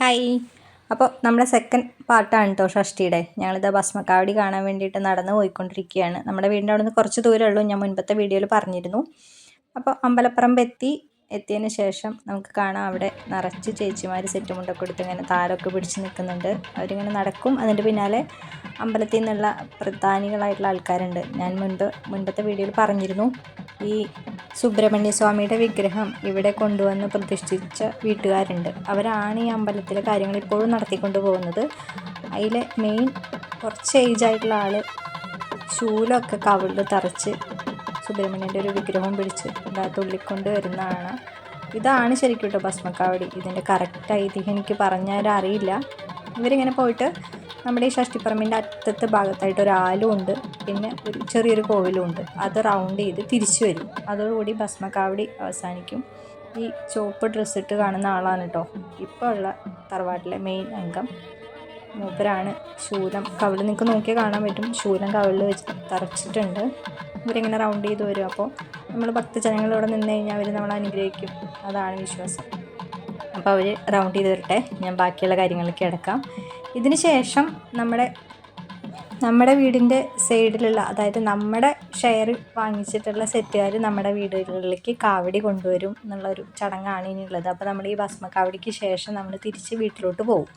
Hi. അപ്പോൾ നമ്മുടെ second പാർട്ടാണ് കേട്ടോ ഷഷ്ടിയുടെ ഞങ്ങളിത് ഭസ്മക്കാവടി കാണാൻ വേണ്ടിയിട്ട് നടന്ന് പോയിക്കൊണ്ടിരിക്കുകയാണ്. നമ്മുടെ വീടിന്റെ അവിടെ നിന്ന് കുറച്ച് ദൂരമേ ഉള്ളൂ. ഞാൻ മുൻപത്തെ വീഡിയോയിൽ പറഞ്ഞിരുന്നു. അപ്പോൾ അമ്പലപ്പറമ്പ് എത്തി. എത്തിയതിന് ശേഷം നമുക്ക് കാണാം അവിടെ നിറച്ച് ചേച്ചിമാർ സെറ്റ് മുണ്ടൊക്കെ എടുത്ത് ഇങ്ങനെ താരമൊക്കെ പിടിച്ച് നിൽക്കുന്നുണ്ട്. അവരിങ്ങനെ നടക്കും. അതിന്റെ പിന്നാലെ അമ്പലത്തിൽ നിന്നുള്ള പ്രധാനികളായിട്ടുള്ള ആൾക്കാരുണ്ട്. ഞാൻ മുൻപ് മുൻപത്തെ വീഡിയോയിൽ പറഞ്ഞിരുന്നു. ഈ സുബ്രഹ്മണ്യ സ്വാമിയുടെ വിഗ്രഹം ഇവിടെ കൊണ്ടുവന്ന് പ്രതിഷ്ഠിച്ച വീട്ടുകാരുണ്ട്. അവരാണ് ഈ അമ്പലത്തിലെ കാര്യങ്ങൾ ഇപ്പോഴും നടത്തിക്കൊണ്ട് പോകുന്നത്. അതിലെ മെയിൻ കുറച്ച് ഏജ് ആയിട്ടുള്ള ആൾ ശൂലമൊക്കെ കവിളിൽ തറച്ച് സുബ്രഹ്മണ്യന്റെ ഒരു വിഗ്രഹം പിടിച്ച് ഇതാ തുള്ളിക്കൊണ്ട് വരുന്നതാണ്. ഇതാണ് ശരിക്കും കേട്ടോ ഭസ്മക്കാവടി. ഇതിന്റെ കറക്റ്റ് ഐതിഹ്യം എനിക്ക് പറഞ്ഞാൽ അറിയില്ല. ഇവരിങ്ങനെ പോയിട്ട് നമ്മുടെ ഈ ഷഷ്ടിപ്പറമ്പിന്റെ അറ്റത്തെ ഭാഗത്തായിട്ട് ഒരു ആലും ഉണ്ട്. പിന്നെ ഒരു ചെറിയൊരു കോവിലും ഉണ്ട്. അത് റൗണ്ട് ചെയ്ത് തിരിച്ചു വരും. അതോടുകൂടി ഭസ്മക്കാവടി അവസാനിക്കും. ഈ ചുവപ്പ് ഡ്രസ്സ് ഇട്ട് കാണുന്ന ആളാണ് കേട്ടോ ഇപ്പോൾ ഉള്ള തറവാട്ടിലെ മെയിൻ അംഗം. മൂപ്പരാണ് ശൂലം കവിൾ നിങ്ങൾക്ക് നോക്കിയാൽ കാണാൻ പറ്റും. ശൂലം കവിളിൽ വെച്ച് തറച്ചിട്ടുണ്ട്. ഇവരിങ്ങനെ റൗണ്ട് ചെയ്ത് വരും. അപ്പോൾ നമ്മൾ ഭക്തജനങ്ങൾ ഇവിടെ നിന്ന് കഴിഞ്ഞാൽ അവർ നമ്മളെ അനുഗ്രഹിക്കും. അതാണ് വിശ്വാസം. അപ്പോൾ അവർ റൗണ്ട് ചെയ്ത് വരട്ടെ. ഞാൻ ബാക്കിയുള്ള കാര്യങ്ങളിലേക്ക് കിടക്കാം. ഇതിന് ശേഷം നമ്മുടെ നമ്മുടെ വീടിന്റെ സൈഡിലുള്ള അതായത് നമ്മുടെ ഷെയർ വാങ്ങിച്ചിട്ടുള്ള സെറ്റുകാർ നമ്മുടെ വീടുകളിലേക്ക് കാവടി കൊണ്ടുവരും എന്നുള്ളൊരു ചടങ്ങാണ് ഇനിയുള്ളത്. അപ്പോൾ നമ്മൾ ഈ ഭസ്മ കാവടിക്ക് ശേഷം നമ്മൾ തിരിച്ച് വീട്ടിലോട്ട് പോകും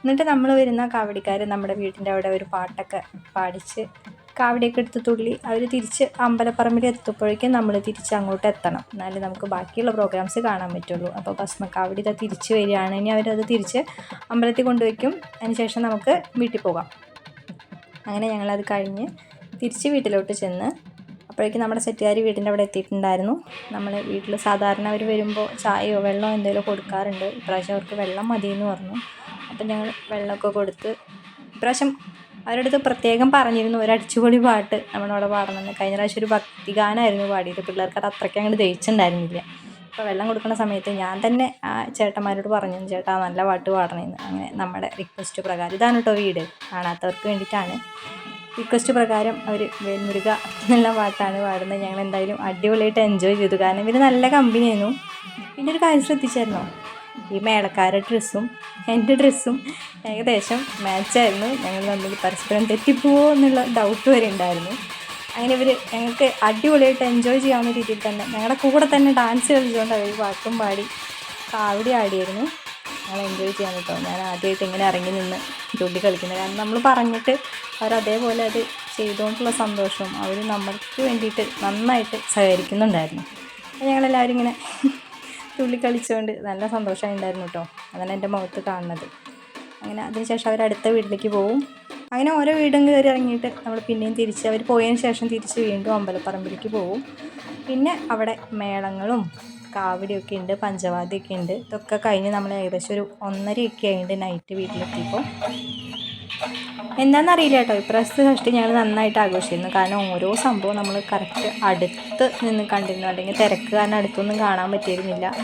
എന്നിട്ട് നമ്മൾ വരുന്ന കാവടിക്കാർ നമ്മുടെ വീടിന്റെ അവിടെ ഒരു പാട്ടൊക്കെ പാടിച്ച് കാവടിയൊക്കെ എടുത്ത് തുള്ളി. അവർ തിരിച്ച് അമ്പലപ്പറമ്പിൽ എത്തുമ്പോഴേക്കും നമ്മൾ തിരിച്ച് അങ്ങോട്ട് എത്തണം. എന്നാലേ നമുക്ക് ബാക്കിയുള്ള പ്രോഗ്രാംസ് കാണാൻ പറ്റുള്ളൂ. അപ്പോൾ ഭസ്മക്കാവടി ഇതാ തിരിച്ച് വരികയാണ്. ഇനി അവരത് തിരിച്ച് അമ്പലത്തിൽ കൊണ്ടുവയ്ക്കും. അതിനുശേഷം നമുക്ക് വീട്ടിൽ പോകാം. അങ്ങനെ ഞങ്ങളത് കഴിഞ്ഞ് തിരിച്ച് വീട്ടിലോട്ട് ചെന്ന് അപ്പോഴേക്കും നമ്മുടെ സെറ്റുകാർ വീടിന്റെ അവിടെ എത്തിയിട്ടുണ്ടായിരുന്നു. നമ്മൾ വീട്ടിൽ സാധാരണ അവർ വരുമ്പോൾ ചായയോ വെള്ളമോ എന്തെങ്കിലും കൊടുക്കാറുണ്ട്. ഇപ്രാവശ്യം അവർക്ക് വെള്ളം മതിയെന്ന് പറഞ്ഞു. അപ്പം ഞങ്ങൾ വെള്ളമൊക്കെ കൊടുത്ത് ഇപ്രാവശ്യം അവരുടെ അടുത്ത് പ്രത്യേകം പറഞ്ഞിരുന്നു ഒരു അടിച്ചുപൊളി പാട്ട് നമ്മളവിടെ പാടണമെന്ന്. കഴിഞ്ഞ പ്രാവശ്യം ഒരു ഭക്തിഗാനമായിരുന്നു പാടിയത്. പിള്ളേർക്ക് അത് അത്രയ്ക്ക് അങ്ങോട്ട് ദഹിച്ചിട്ടുണ്ടായിരുന്നില്ല. അപ്പോൾ വെള്ളം കൊടുക്കുന്ന സമയത്ത് ഞാൻ തന്നെ ആ ചേട്ടന്മാരോട് പറഞ്ഞു ചേട്ടാ നല്ല പാട്ട് പാടണമെന്ന് അങ്ങനെ നമ്മുടെ റിക്വസ്റ്റ് പ്രകാരം ഇതാണ് കേട്ടോ വീട് കാണാത്തവർക്ക് വേണ്ടിയിട്ടാണ്. റിക്വസ്റ്റ് പ്രകാരം അവർ വേൽമുരുക എന്നുള്ള പാട്ടാണ് പാടുന്നത്. ഞങ്ങൾ എന്തായാലും അടിപൊളിയായിട്ട് എൻജോയ് ചെയ്തു. കാരണം ഇവർ നല്ല കമ്പനിയായിരുന്നു പിന്നെ ഒരു കാര്യം ശ്രദ്ധിച്ചായിരുന്നോ? ഈ മേളക്കാരുടെ ഡ്രസ്സും എന്റെ ഡ്രസ്സും ഏകദേശം മാച്ചായിരുന്നു. ഞങ്ങൾ തമ്മിൽ പരസ്പരം തെറ്റിപ്പോവോ എന്നുള്ള ഡൗട്ട് വരെ ഉണ്ടായിരുന്നു. അങ്ങനെ ഇവർ ഞങ്ങൾക്ക് അടിപൊളിയായിട്ട് എൻജോയ് ചെയ്യാവുന്ന രീതിയിൽ തന്നെ ഞങ്ങളുടെ കൂടെ തന്നെ ഡാൻസ് കളിച്ചുകൊണ്ട് അവർ പാട്ടും പാടി കാവടി ആടിയായിരുന്നു ഞങ്ങൾ എൻജോയ് ചെയ്യാൻ കേട്ടോ ഞാൻ ആദ്യമായിട്ട് ഇങ്ങനെ ഇറങ്ങി നിന്ന് ജോലി കളിക്കുന്നത് കാരണം നമ്മൾ പറഞ്ഞിട്ട് അവർ അതേപോലെ അത് ചെയ്തുകൊണ്ടുള്ള സന്തോഷവും അവർ നമ്മൾക്ക് വേണ്ടിയിട്ട് നന്നായിട്ട് സഹകരിക്കുന്നുണ്ടായിരുന്നു. ഞങ്ങളെല്ലാവരും ഇങ്ങനെ തുള്ളി കളിച്ചുകൊണ്ട് നല്ല സന്തോഷമായി ഉണ്ടായിരുന്നു കേട്ടോ അതാണ് എന്റെ മുഖത്ത് കാണുന്നത്. അങ്ങനെ അതിനുശേഷം അവർ അടുത്ത വീട്ടിലേക്ക് പോവും. അങ്ങനെ ഓരോ വീടും കയറി ഇറങ്ങിയിട്ട് നമ്മൾ പിന്നെയും തിരിച്ച് അവർ പോയതിന് ശേഷം തിരിച്ച് വീണ്ടും അമ്പലപ്പറമ്പിലേക്ക് പോവും. പിന്നെ അവിടെ മേളങ്ങളും കാവടിയൊക്കെ ഉണ്ട് പഞ്ചവാദിയൊക്കെ ഉണ്ട്. ഇതൊക്കെ കഴിഞ്ഞ് നമ്മൾ ഏകദേശം ഒരു ഒന്നരയൊക്കെ ആയിട്ട് നൈറ്റ് വീട്ടിലെത്തിയപ്പോൾ എന്താണെന്നറിയില്ല കേട്ടോ. ഇപ്രാവശ്യത്തെ ഷഷ്ടി ഞങ്ങൾ നന്നായിട്ട് ആഘോഷിക്കുന്നു കാരണം ഓരോ സംഭവം നമ്മൾ കറക്റ്റ് അടുത്ത് നിന്ന് കണ്ടിരുന്നു. അല്ലെങ്കിൽ തിരക്ക് കാരണം അടുത്തൊന്നും കാണാൻ പറ്റിയിരുന്നില്ല.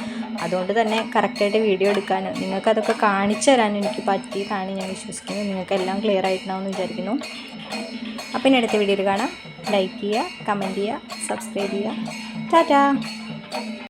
അതുകൊണ്ട് തന്നെ കറക്റ്റായിട്ട് വീഡിയോ എടുക്കാനും നിങ്ങൾക്ക് അതൊക്കെ കാണിച്ചു തരാൻ എനിക്ക് പറ്റിയതാണ് ഞാൻ വിശ്വസിക്കുന്നത്. നിങ്ങൾക്ക് എല്ലാം ക്ലിയർ ആയിട്ടുണ്ടാവുമെന്ന് വിചാരിക്കുന്നു. അപ്പം ഇനി അടുത്ത വീഡിയോയിൽ കാണാം. ലൈക്ക് ചെയ്യുക കമന്റ് ചെയ്യുക സബ്സ്ക്രൈബ് ചെയ്യുക. ടാറ്റാ!